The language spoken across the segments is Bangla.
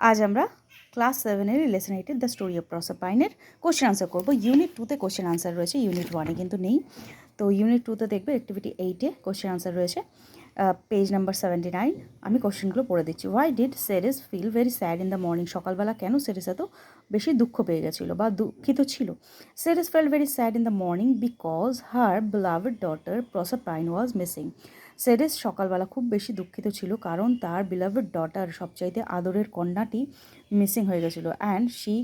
আজ আমরা ক্লাস সেভেনের লেসন এইটের দ্য স্টোরি অফ প্রসপাইনের কোশ্চেন আনসার করব। ইউনিট টুতে কোশ্চেন আনসার রয়েছে ইউনিট ওয়ানে কিন্তু নেই। তো ইউনিট টুতে দেখবে অ্যাক্টিভিটি এইটে কোশ্চেন আনসার রয়েছে। পেজ নাম্বার সেভেন্টি নাইন আমি কোশ্চেনগুলো পড়ে দিচ্ছি। Why did Ceres feel very sad in the morning সকালবেলা কেন সেরেস এত বেশি দুঃখ পেয়ে গেছিল বা দুঃখিত ছিল? Ceres felt very sad in the morning because her beloved daughter Proserpine was missing Ceres সকালবেলা খুব বেশি দুঃখিত ছিল কারণ তার বিলাভড ডটার সবচাইতে আদরের কন্যাটি মিসিং হয়ে গেছিল and she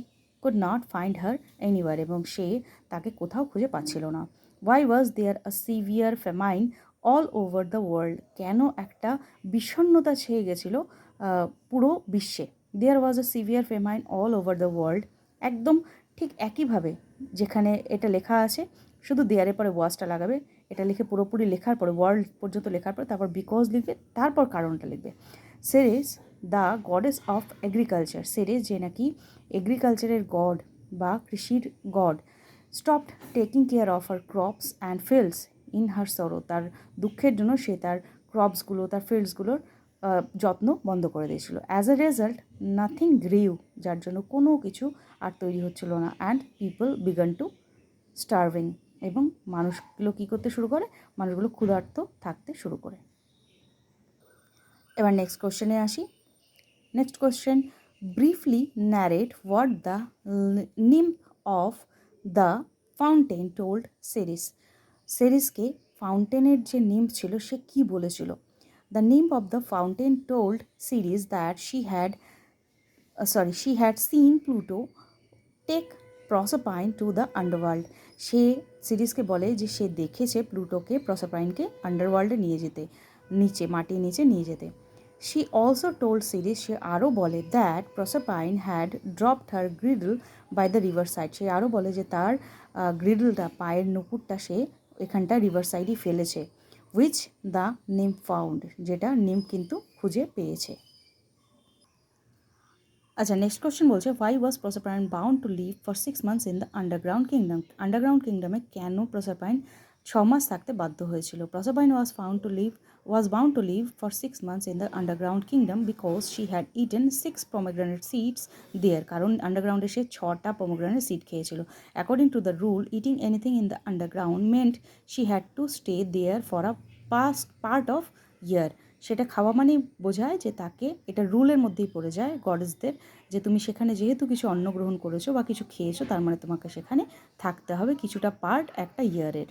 could not find her anywhere এবং সে তাকে কোথাও খুঁজে পাচ্ছিল না। Why was there a severe famine all over the world কেন একটা বিষণ্ণতা ছেয়ে গেছিল পুরো বিশ্বে? There was a severe famine all over the world একদম ঠিক একইভাবে যেখানে এটা লেখা আছে, শুধু দেয়ারের পরে ওয়াজটা লাগাবে, এটা লিখে পুরোপুরি লেখার পরে ওয়ার্ল্ড পর্যন্ত লেখার পরে, তারপর বিকজ লিখবে, তারপর কারণটা লিখবে। Ceres the goddess of agriculture Ceres যে নাকি এগ্রিকালচারের গড বা কৃষির god stopped taking care of her crops and fields in her sorrow তার দুঃখের জন্য সে তার ক্রপসগুলো তার ফিল্ডসগুলোর যত্ন বন্ধ করে দিয়েছিল। As a result nothing grew যার জন্য কোনো কিছু আর তৈরি হচ্ছিল না। And people began to starving এবং মানুষগুলো কী করতে শুরু করে? মানুষগুলো ক্ষুধার্ত থাকতে শুরু করে। এবার নেক্সট কোশ্চেনে আসি। Next question briefly narrate what the nymph of the fountain told Ceres সেরিসকে ফাউন্টেনের যে নিম ছিল, সে কি বলেছিল? The nymph of the fountain told Ceres that she had sorry she had seen Pluto take Proserpine to the underworld সে সিরিজকে বলে যে সে দেখেছে প্লুটোকে প্রসপাইনকে আন্ডারওয়ার্ল্ডে নিয়ে যেতে, নিচে, মাটির নিচে নিয়ে যেতে। শি অলসো টোল্ড সিরিজ সে আরও বলে that Proserpine had dropped her girdle by the river side সে আরও বলে যে তার গ্রিডলটা পায়ের নুপুরটা সে এখানটা রিভার সাইডই ফেলেছে উইচ দ্য নিম ফাউন্ড যেটা নিম কিন্তু খুঁজে পেয়েছে। আচ্ছা নেক্সট কোয়েশ্চেন বলছে why was Proserpine bound to live for six months in the underground kingdom underground কিংডমে কেন প্রসাপাইন ছ মাস থাকতে বাধ্য হয়েছিল। Proserpine was found to live was bound to live for six months in the underground kingdom because she had eaten six pomegranate seeds there কারণ আন্ডারগ্রাউন্ডে সে ছটা পমোগ্রানেট সিড খেয়েছিল। According to the rule eating anything in the underground meant she had to stay there for a past part of year সেটা খাওয়া মানেই বোঝায় যে তাকে এটা রুলের মধ্যেই পড়ে যায় গডেসদের যে তুমি সেখানে যেহেতু কিছু অন্ন গ্রহণ করেছ বা কিছু খেয়েছো, তার মানে তোমাকে সেখানে থাকতে হবে কিছুটা পার্ট একটা ইয়ারের